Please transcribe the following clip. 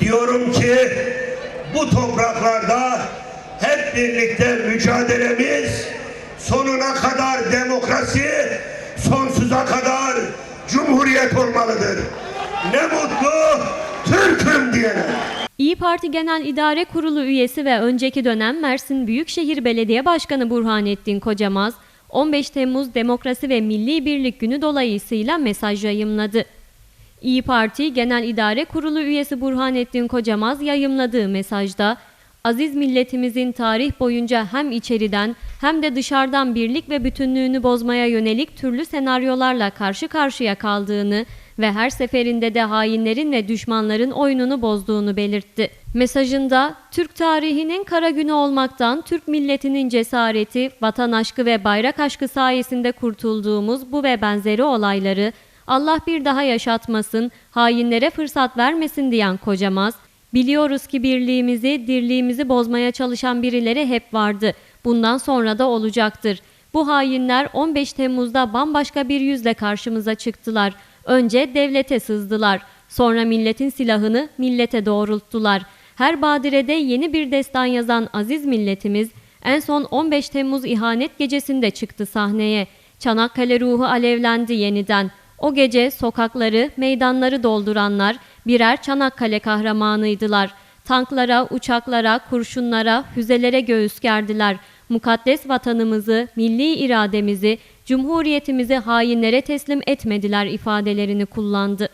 Diyorum ki bu topraklarda hep birlikte mücadelemiz sonuna kadar demokrasi, sonsuza kadar cumhuriyet olmalıdır. Ne mutlu Türk'üm diyene. İyi Parti Genel İdare Kurulu üyesi ve önceki dönem Mersin Büyükşehir Belediye Başkanı Burhanettin Kocamaz, 15 Temmuz Demokrasi ve Milli Birlik Günü dolayısıyla mesaj yayımladı. İyi Parti Genel İdare Kurulu üyesi Burhanettin Kocamaz yayımladığı mesajda, aziz milletimizin tarih boyunca hem içeriden hem de dışarıdan birlik ve bütünlüğünü bozmaya yönelik türlü senaryolarla karşı karşıya kaldığını ve her seferinde de hainlerin ve düşmanların oyununu bozduğunu belirtti. Mesajında Türk tarihinin kara günü olmaktan Türk milletinin cesareti, vatan aşkı ve bayrak aşkı sayesinde kurtulduğumuz bu ve benzeri olayları Allah bir daha yaşatmasın, hainlere fırsat vermesin diyen Kocamaz, biliyoruz ki birliğimizi, dirliğimizi bozmaya çalışan birileri hep vardı. Bundan sonra da olacaktır. Bu hainler 15 Temmuz'da bambaşka bir yüzle karşımıza çıktılar. Önce devlete sızdılar. Sonra milletin silahını millete doğrulttular. Her badirede yeni bir destan yazan aziz milletimiz en son 15 Temmuz ihanet gecesinde çıktı sahneye. Çanakkale ruhu alevlendi yeniden. O gece sokakları, meydanları dolduranlar birer Çanakkale kahramanıydılar. Tanklara, uçaklara, kurşunlara, füzelere göğüs gerdiler. Mukaddes vatanımızı, milli irademizi, cumhuriyetimizi hainlere teslim etmediler ifadelerini kullandı.